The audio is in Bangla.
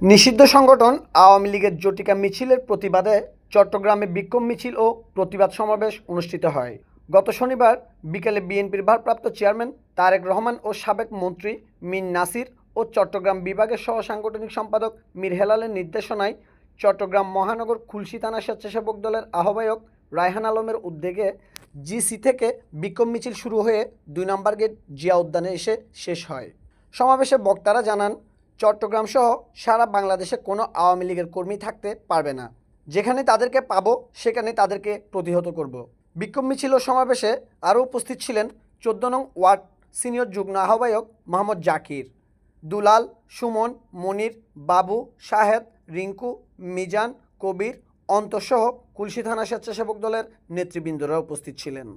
নিষিদ্ধ সংগঠন আওয়ামী লীগের জটিকা মিছিলের প্রতিবাদে চট্টগ্রামে বিক্ষোভ মিছিল ও প্রতিবাদ সমাবেশ অনুষ্ঠিত হয়। গত শনিবার বিকেলে বিএনপির ভারপ্রাপ্ত চেয়ারম্যান তারেক রহমান ও সাবেক মন্ত্রী মিন নাসির ও চট্টগ্রাম বিভাগের সহ সাংগঠনিক সম্পাদক মীর হেলালের নির্দেশনায় চট্টগ্রাম মহানগর খুলশি থানা স্বেচ্ছাসেবক দলের আহ্বায়ক রায়হান আলমের উদ্যোগে জিসি থেকে বিক্ষোভ মিছিল শুরু হয়ে দুই নম্বর গেট জিয়া উদ্যানে এসে শেষ হয়। সমাবেশে বক্তারা জানান চট্টগ্রাম সহ সারা বাংলাদেশে কোনো আওয়ামী লীগের কর্মী থাকতে পারবে না। যেখানে তাদেরকে পাবো, সেখানে তাদেরকে প্রতিহত করব। বিক্ষোভ মিছিল সমাবেশে আরও উপস্থিত ছিলেন চোদ্দ নং ওয়ার্ড সিনিয়র যুগ্ম আহ্বায়ক মোহাম্মদ জাকির। দুলাল, সুমন, মনির, বাবু, শাহেদ, রিঙ্কু, মিজান, কবির, অন্তঃসহ কুলসি থানা স্বেচ্ছাসেবক দলের নেতৃবৃন্দরা উপস্থিত ছিলেন।